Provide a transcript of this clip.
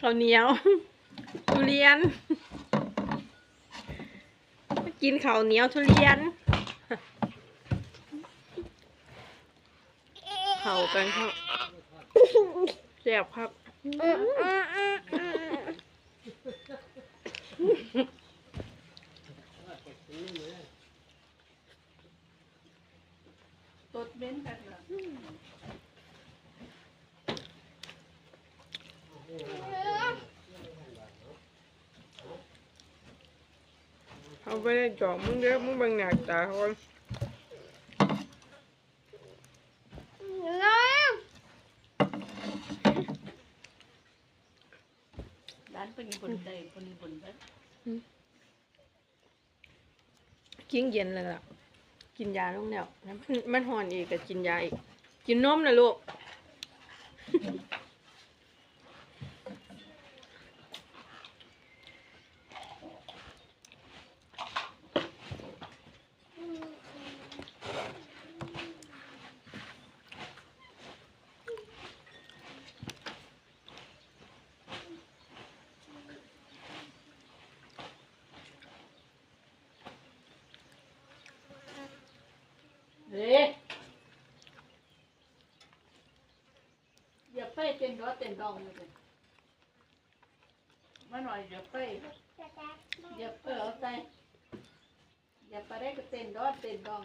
ข้าวเหนียวทุเรียน กินข้าวเหนียวทุเรียนเข้ากันครับแซ่บครับตดเบ้นกันเหรอ เขาไม่ได้จอกมึงเด้อมึงเบังหนักตาเขาก่อนร้านเป็นบนใจคนบนนั้นกิ้งเย็นเลยล่ะ กินยาลงแล้วแล้วมันมันหอนอีกก็กินยาอีก กินนมนะลูก ไปเต้นรถเต้นดองเลยมาหน่อยเหย่าไปอย่าเออเอาใจอย่าไปได้ก็เต้นรถเต้นดอง